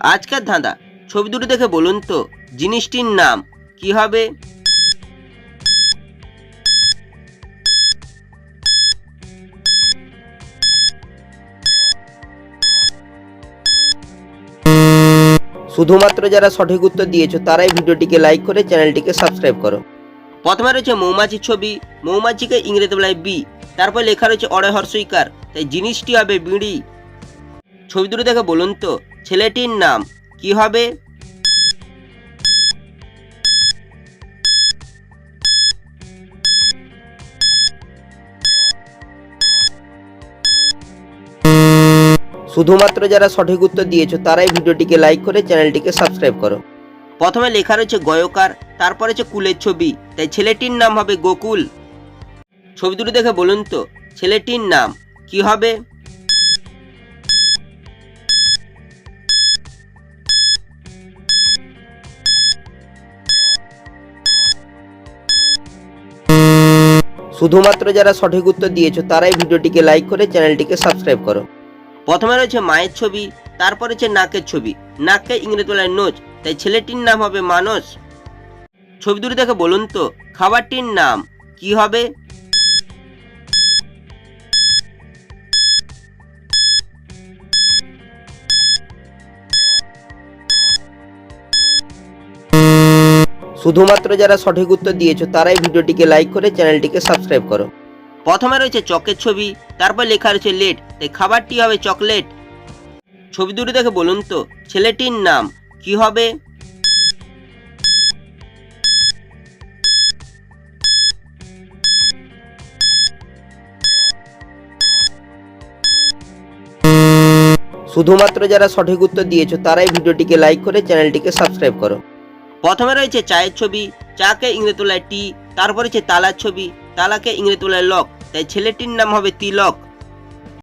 আজকের ধাঁধা। ছবি দুটো দেখে বলুন তো জিনিসটির নাম কি হবে? শুধুমাত্র যারা সঠিক উত্তর দিয়েছ তারাই ভিডিওটিকে লাইক করে চ্যানেলটিকে সাবস্ক্রাইব করো। প্রথমে রয়েছে মৌমাছির ছবি। মৌমাছিকে ইংরেজি বলায় বি। তারপর লেখা রয়েছে অড়ে হর্ষইকার তাই জিনিসটি হবে বিড়ি। ছবি দুটো দেখে বলুন তো, ছেলেটির নাম কি হবে? শুধুমাত্র যারা সঠিক উত্তর দিয়েছ, তারাই ভিডিওটিকে লাইক করে চ্যানেলটিকে সাবস্ক্রাইব করো। প্রথমে লেখা রয়েছে গয়কার, তারপর হচ্ছে কুলের ছবি, তাই ছেলেটির নাম হবে গোকুল। ছবি দুটো দেখে বলুন তো, ছেলেটির নাম কি হবে? শুধুমাত্র যারা সঠিক উত্তর দিয়েছ, তারাই ভিডিওটিকে লাইক করে চ্যানেলটিকে সাবস্ক্রাইব করো। প্রথমে রয়েছে মায়ের ছবি, তারপর হচ্ছে নাকের ছবি। নাককে ইংরেজি বলায় নোজ তাই ছেলেটির নাম হবে মানস। ছবি দুটি দেখে বলুন তো, খাবারটির নাম কি হবে? শুধুমাত্র যারা সঠিক উত্তর দিয়েছ, তারাই ভিডিওটিকে লাইক করে চ্যানেলটিকে সাবস্ক্রাইব করো। প্রথমে রয়েছে চকের ছবি, তারপর লেখা রয়েছে লেট তাই খাবারটি হবে চকলেট ছবি দুটো দেখে বলুন তো, ছেলেটির নাম কি হবে? শুধুমাত্র যারা সঠিক উত্তর দিয়েছ, তারাই ভিডিওটিকে লাইক করে চ্যানেলটিকে সাবস্ক্রাইব করো। প্রথমে রয়েছে চায়ের ছবি, চাকে ইংরেজি তোলায় টি, তারপর রয়েছে তালার ছবি, তালাকে ইংরেজি তোলায় লক। তাই ছেলেটির নাম হবে তিলক।